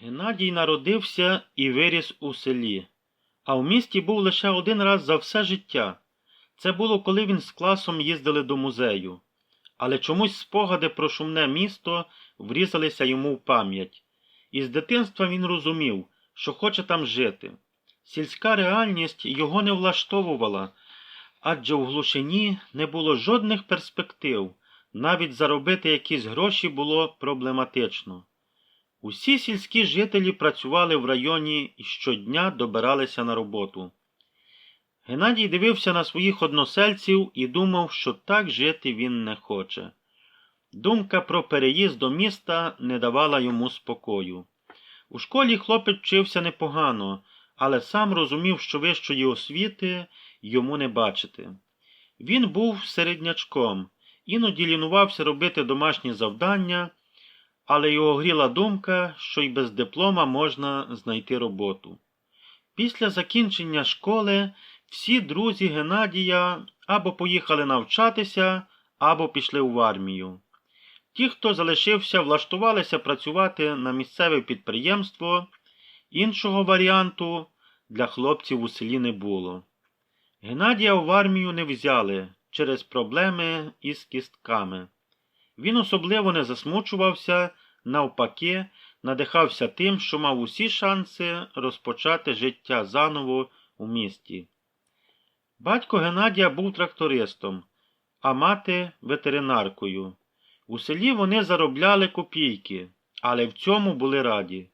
Геннадій народився і виріс у селі, а в місті був лише один раз за все життя. Це було, коли він з класом їздили до музею. Але чомусь спогади про шумне місто врізалися йому в пам'ять. І з дитинства він розумів, що хоче там жити. Сільська реальність його не влаштовувала, адже в глушині не було жодних перспектив, навіть заробити якісь гроші було проблематично. Усі сільські жителі працювали в районі і щодня добиралися на роботу. Геннадій дивився на своїх односельців і думав, що так жити він не хоче. Думка про переїзд до міста не давала йому спокою. У школі хлопець вчився непогано, але сам розумів, що вищої освіти йому не бачити. Він був середнячком, іноді лінувався робити домашні завдання, але його гріла думка, що й без диплома можна знайти роботу. Після закінчення школи всі друзі Геннадія або поїхали навчатися, або пішли в армію. Ті, хто залишився, влаштувалися працювати на місцеве підприємство, іншого варіанту для хлопців у селі не було. Геннадія в армію не взяли через проблеми із кістками. Він особливо не засмучувався, навпаки, надихався тим, що мав усі шанси розпочати життя заново у місті. Батько Геннадія був трактористом, а мати ветеринаркою. У селі вони заробляли копійки, але в цьому були раді.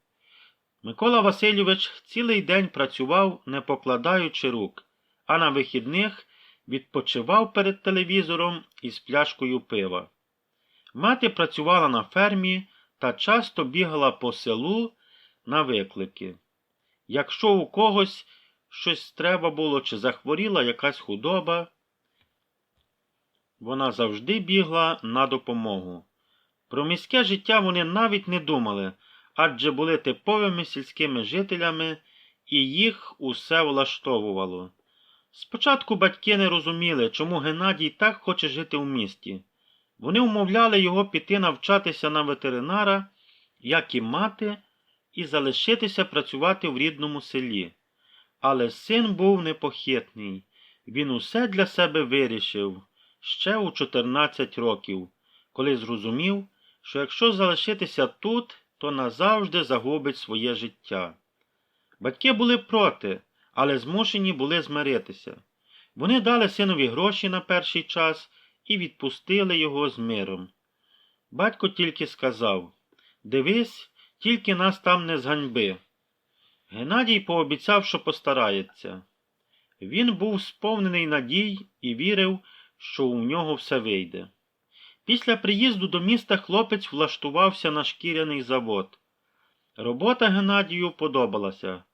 Микола Васильович цілий день працював, не покладаючи рук, а на вихідних відпочивав перед телевізором із пляшкою пива. Мати працювала на фермі та часто бігала по селу на виклики. Якщо у когось щось треба було чи захворіла якась худоба, вона завжди бігла на допомогу. Про міське життя вони навіть не думали, адже були типовими сільськими жителями, і їх усе влаштовувало. Спочатку батьки не розуміли, чому Геннадій так хоче жити в місті. Вони умовляли його піти навчатися на ветеринара, як і мати, і залишитися працювати в рідному селі. Але син був непохитний. Він усе для себе вирішив ще у 14 років, коли зрозумів, що якщо залишитися тут, то назавжди загубить своє життя. Батьки були проти, але змушені були змиритися. Вони дали синові гроші на перший час і відпустили його з миром. Батько тільки сказав Дивись, тільки нас там не зганьби. Геннадій пообіцяв, що постарається. Він був сповнений надій і вірив, що у нього все вийде. Після приїзду до міста хлопець влаштувався на шкіряний завод. Робота Геннадію подобалася.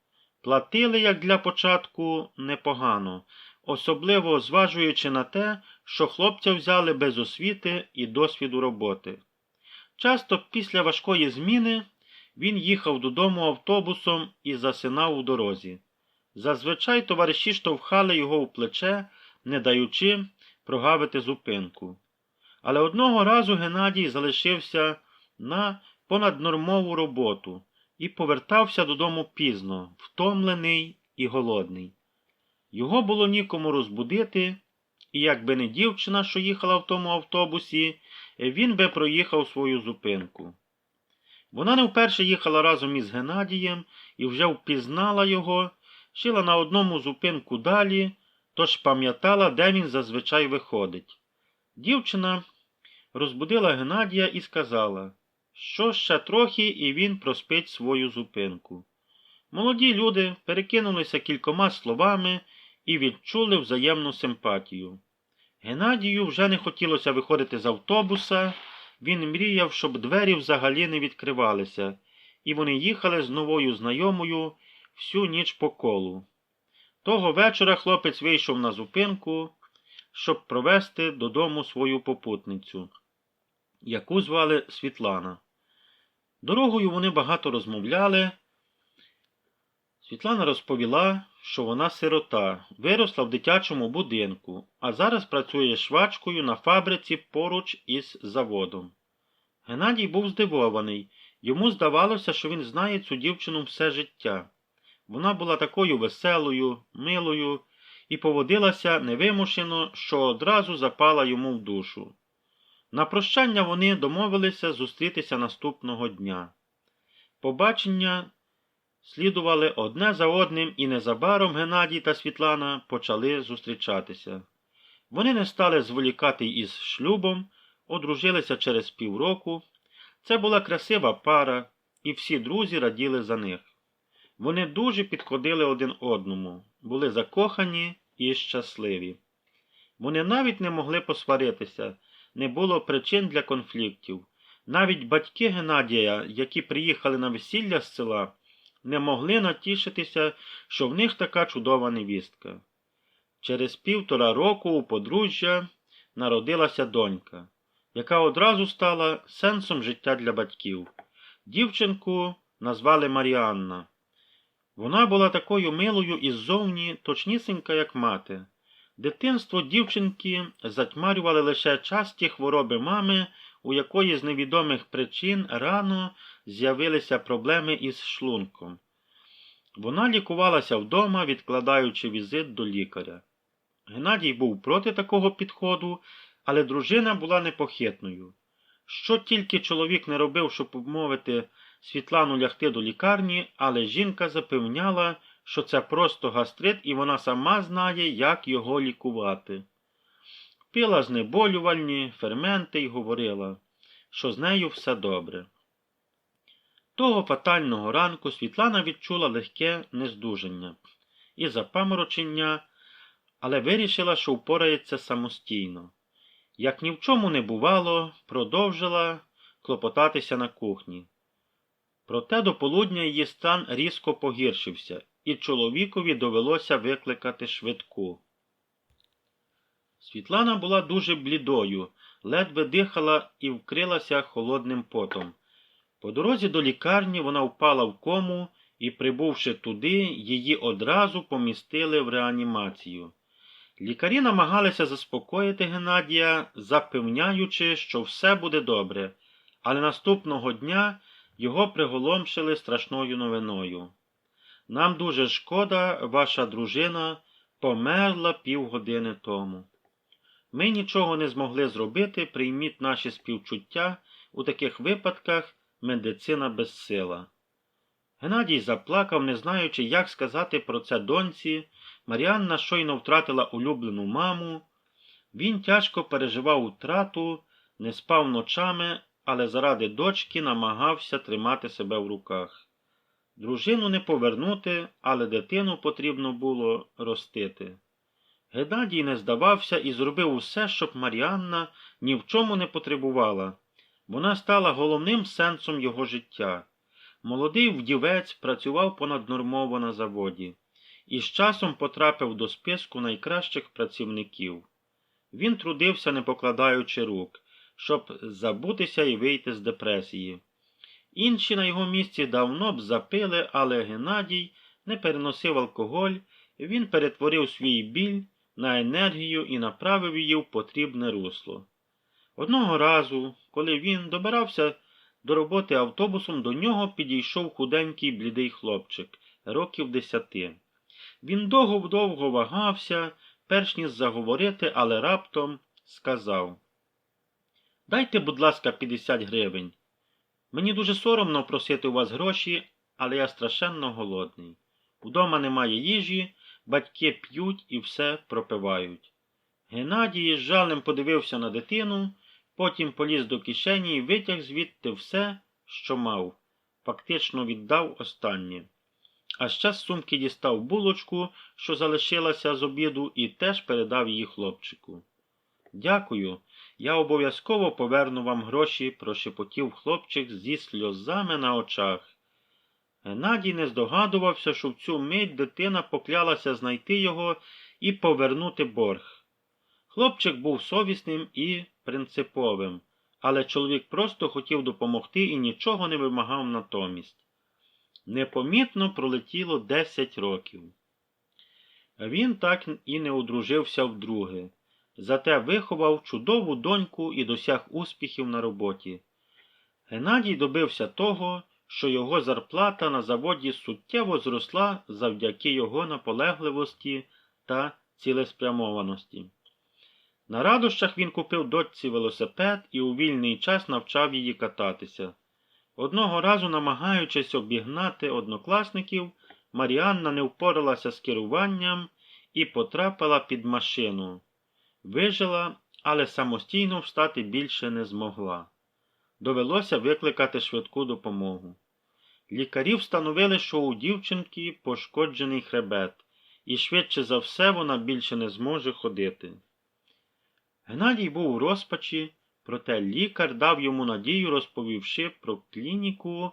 Платили, як для початку, непогано, особливо зважуючи на те, що хлопця взяли без освіти і досвіду роботи. Часто після важкої зміни він їхав додому автобусом і засинав у дорозі. Зазвичай товариші штовхали його в плече, не даючи прогавити зупинку. Але одного разу Геннадій залишився на понаднормову роботу і повертався додому пізно, втомлений і голодний. Його було нікому розбудити, і якби не дівчина, що їхала в тому автобусі, він би проїхав свою зупинку. Вона не вперше їхала разом із Геннадієм і вже впізнала його, шила на одному зупинку далі, тож пам'ятала, де він зазвичай виходить. Дівчина розбудила Геннадія і сказала, що ще трохи і він проспить свою зупинку. Молоді люди перекинулися кількома словами і відчули взаємну симпатію. Геннадію вже не хотілося виходити з автобуса, він мріяв, щоб двері взагалі не відкривалися, і вони їхали з новою знайомою всю ніч по колу. Того вечора хлопець вийшов на зупинку, щоб провести додому свою попутницю, яку звали Світлана. Дорогою вони багато розмовляли. Світлана розповіла, що вона сирота, виросла в дитячому будинку, а зараз працює швачкою на фабриці поруч із заводом. Геннадій був здивований Йому здавалося, що він знає цю дівчину все життя. Вона була такою веселою, милою і поводилася невимушено, що одразу запала йому в душу. На прощання вони домовилися зустрітися наступного дня. Побачення слідували одне за одним, і незабаром Геннадій та Світлана почали зустрічатися. Вони не стали зволікати із шлюбом, одружилися через півроку. Це була красива пара, і всі друзі раділи за них. Вони дуже підходили один одному, були закохані і щасливі. Вони навіть не могли посваритися, не було причин для конфліктів. Навіть батьки Геннадія, які приїхали на весілля з села, не могли натішитися, що в них така чудова невістка. Через півтора року у подружжя народилася донька, яка одразу стала сенсом життя для батьків. Дівчинку назвали Маріанна. Вона була такою милою і ззовні точнісінька, як мати. Дитинство дівчинки затьмарювали лише часті хвороби мами, у якої з невідомих причин рано з'явилися проблеми із шлунком. Вона лікувалася вдома, відкладаючи візит до лікаря. Геннадій був проти такого підходу, але дружина була непохитною. Що тільки чоловік не робив, щоб обмовити Світлану лягти до лікарні, але жінка запевняла, що це просто гастрит і вона сама знає, як його лікувати. Пила знеболювальні, ферменти й говорила, що з нею все добре. Того фатального ранку Світлана відчула легке нездужання і запаморочення, але вирішила, що впорається самостійно. Як ні в чому не бувало, продовжила клопотатися на кухні. Проте до полудня її стан різко погіршився, і чоловікові довелося викликати швидку. Світлана була дуже блідою, ледве дихала і вкрилася холодним потом. По дорозі до лікарні вона впала в кому і, прибувши туди, її одразу помістили в реанімацію. Лікарі намагалися заспокоїти Геннадія, запевняючи, що все буде добре, але наступного дня його приголомшили страшною новиною. Нам дуже шкода, ваша дружина померла півгодини тому. Ми нічого не змогли зробити, прийміть наші співчуття у таких випадках медицина безсила. Геннадій заплакав, не знаючи, як сказати про це доньці. Маріанна щойно втратила улюблену маму. Він тяжко переживав втрату, не спав ночами, але заради дочки намагався тримати себе в руках. Дружину не повернути, але дитину потрібно було ростити. Геннадій не здавався і зробив усе, щоб Маріанна ні в чому не потребувала. Вона стала головним сенсом його життя. Молодий вдівець працював понаднормово на заводі і з часом потрапив до списку найкращих працівників. Він трудився, не покладаючи рук, щоб забутися і вийти з депресії. Інші на його місці давно б запили, але Геннадій не переносив алкоголь, він перетворив свій біль на енергію і направив її в потрібне русло. Одного разу, коли він добирався до роботи автобусом, до нього підійшов худенький блідий хлопчик, років десяти. Він довго-довго вагався, перш ніж заговорити, але раптом сказав Дайте, будь ласка, 50 гривень. Мені дуже соромно просити у вас гроші, але я страшенно голодний. Удома немає їжі, батьки п'ють і все пропивають. Геннадій з жалем подивився на дитину, потім поліз до кишені і витяг звідти все, що мав, фактично віддав останнє. А ще з сумки дістав булочку, що залишилася з обіду, і теж передав її хлопчику. Дякую, я обов'язково поверну вам гроші, прошепотів хлопчик зі сльозами на очах. Геннадій не здогадувався, що в цю мить дитина поклялася знайти його і повернути борг. Хлопчик був совісним і принциповим, але чоловік просто хотів допомогти і нічого не вимагав натомість. Непомітно пролетіло десять років. Він так і не одружився вдруге, зате виховав чудову доньку і досяг успіхів на роботі. Геннадій добився того, що його зарплата на заводі суттєво зросла завдяки його наполегливості та цілеспрямованості. На радощах він купив дочці велосипед і у вільний час навчав її кататися. Одного разу, намагаючись обігнати однокласників, Маріанна не впоралася з керуванням і потрапила під машину. Вижила, але самостійно встати більше не змогла. Довелося викликати швидку допомогу. Лікарі встановили, що у дівчинки пошкоджений хребет, і швидше за все вона більше не зможе ходити. Геннадій був у розпачі, проте лікар дав йому надію, розповівши про клініку,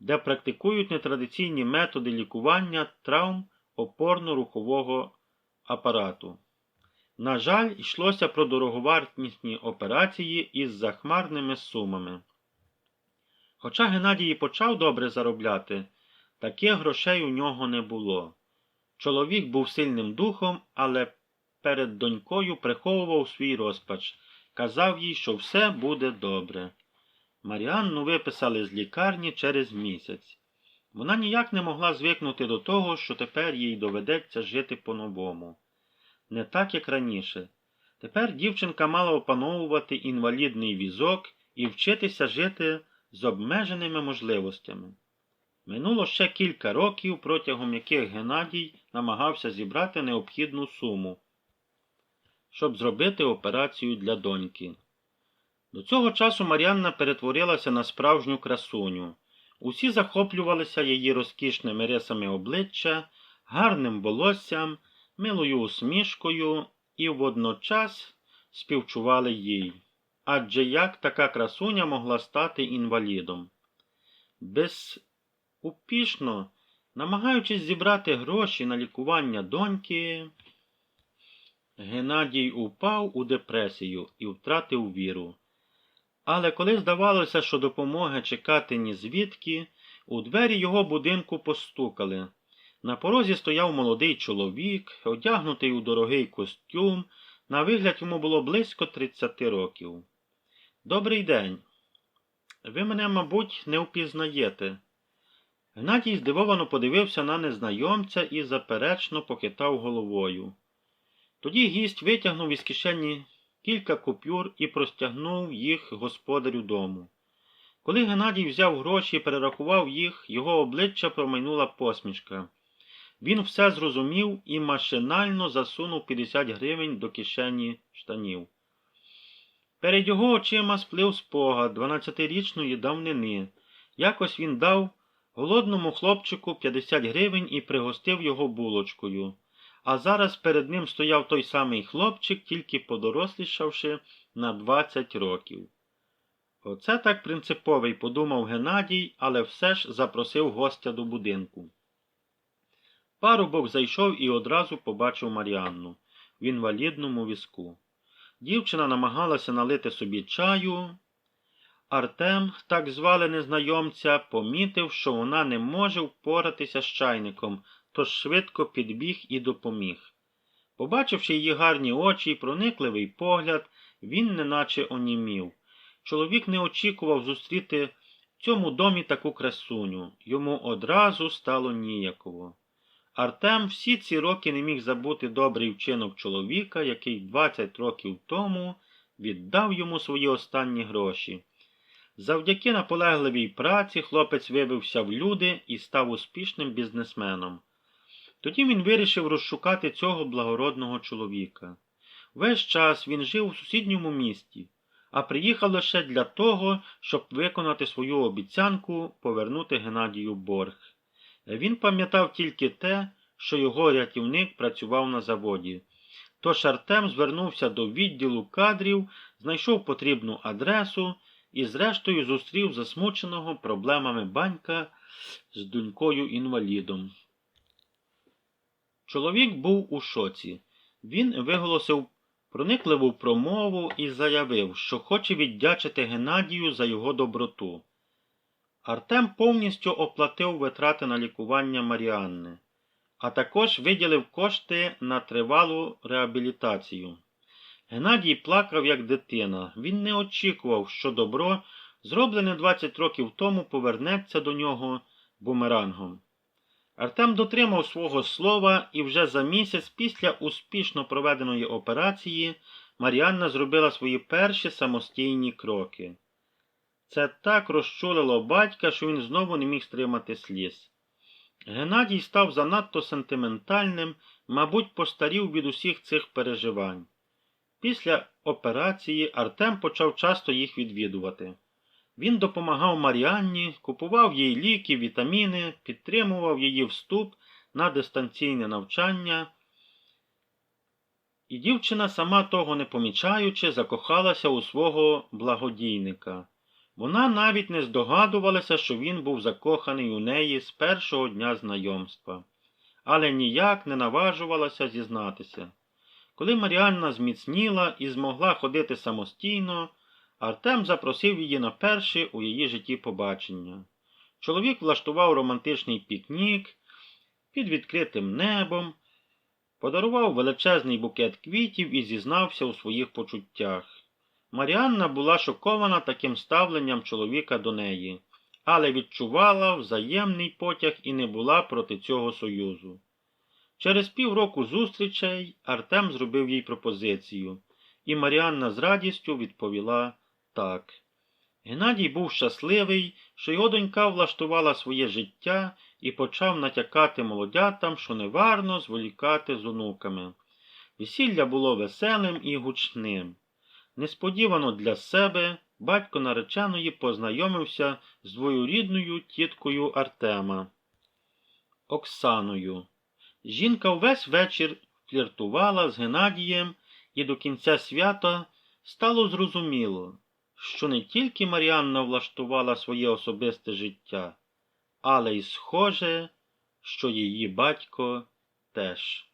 де практикують нетрадиційні методи лікування травм опорно-рухового апарату. На жаль, йшлося про дороговартісні операції із захмарними сумами. Хоча Геннадій почав добре заробляти, таких грошей у нього не було. Чоловік був сильним духом, але перед донькою приховував свій розпач, казав їй, що все буде добре. Маріанну виписали з лікарні через місяць. Вона ніяк не могла звикнути до того, що тепер їй доведеться жити по-новому. Не так, як раніше. Тепер дівчинка мала опановувати інвалідний візок і вчитися жити з обмеженими можливостями. Минуло ще кілька років, протягом яких Геннадій намагався зібрати необхідну суму, щоб зробити операцію для доньки. До цього часу Мар'янна перетворилася на справжню красуню. Усі захоплювалися її розкішними рисами обличчя, гарним волоссям, милою усмішкою і водночас співчували їй. Адже як така красуня могла стати інвалідом? Безупішно, намагаючись зібрати гроші на лікування доньки, Геннадій упав у депресію і втратив віру. Але коли здавалося, що допомоги чекати ні звідки, у двері його будинку постукали. На порозі стояв молодий чоловік, одягнутий у дорогий костюм, на вигляд йому було близько 30 років. Добрий день. Ви мене, мабуть, не впізнаєте. Гнатій здивовано подивився на незнайомця і заперечно похитав головою. Тоді гість витягнув із кишені кілька купюр і простягнув їх господарю дому. Коли Геннадій взяв гроші і перерахував їх, його обличчя промайнула посмішка. Він все зрозумів і машинально засунув 50 гривень до кишені штанів. Перед його очима сплив спогад 12-річної давнини. Якось він дав голодному хлопчику 50 гривень і пригостив його булочкою. А зараз перед ним стояв той самий хлопчик, тільки подорослішавши на 20 років. Оце так принциповий, подумав Геннадій, але все ж запросив гостя до будинку. Парубок зайшов і одразу побачив Маріанну в інвалідному візку. Дівчина намагалася налити собі чаю. Артем, так звали незнайомця, помітив, що вона не може впоратися з чайником, тож швидко підбіг і допоміг. Побачивши її гарні очі і проникливий погляд, він неначе онімів. Чоловік не очікував зустріти в цьому домі таку красуню. Йому одразу стало ніяково. Артем всі ці роки не міг забути добрий вчинок чоловіка, який 20 років тому віддав йому свої останні гроші. Завдяки наполегливій праці хлопець вибився в люди і став успішним бізнесменом. Тоді він вирішив розшукати цього благородного чоловіка. Весь час він жив у сусідньому місті, а приїхав лише для того, щоб виконати свою обіцянку повернути Геннадію борг. Він пам'ятав тільки те, що його рятівник працював на заводі. Тож Артем звернувся до відділу кадрів, знайшов потрібну адресу і, зрештою, зустрів засмученого проблемами банька з донькою інвалідом. Чоловік був у шоці. Він виголосив проникливу промову і заявив, що хоче віддячити Геннадію за його доброту. Артем повністю оплатив витрати на лікування Маріанни, а також виділив кошти на тривалу реабілітацію. Геннадій плакав, як дитина. Він не очікував, що добро зроблене 20 років тому, повернеться до нього бумерангом. Артем дотримав свого слова, і вже за місяць після успішно проведеної операції Маріанна зробила свої перші самостійні кроки. Це так розчулило батька, що він знову не міг стримати сліз. Геннадій став занадто сентиментальним, мабуть, постарів від усіх цих переживань. Після операції Артем почав часто їх відвідувати. Він допомагав Маріанні, купував їй ліки, вітаміни, підтримував її вступ на дистанційне навчання. І дівчина, сама того не помічаючи, закохалася у свого благодійника. Вона навіть не здогадувалася, що він був закоханий у неї з першого дня знайомства, але ніяк не наважувалася зізнатися. Коли Маріанна зміцніла і змогла ходити самостійно, Артем запросив її на перше у її житті побачення. Чоловік влаштував романтичний пікнік під відкритим небом, подарував величезний букет квітів і зізнався у своїх почуттях. Маріанна була шокована таким ставленням чоловіка до неї, але відчувала взаємний потяг і не була проти цього союзу. Через півроку зустрічей Артем зробив їй пропозицію, і Маріанна з радістю відповіла так. Геннадій був щасливий, що його донька влаштувала своє життя і почав натякати молодятам, що не варно зволікати з онуками. Весілля було веселим і гучним. Несподівано для себе батько нареченої познайомився з двоюрідною тіткою Артема Оксаною. Жінка увесь вечір фліртувала з Геннадієм, і до кінця свята стало зрозуміло, що не тільки Маріанна влаштувала своє особисте життя, але й схоже, що її батько теж.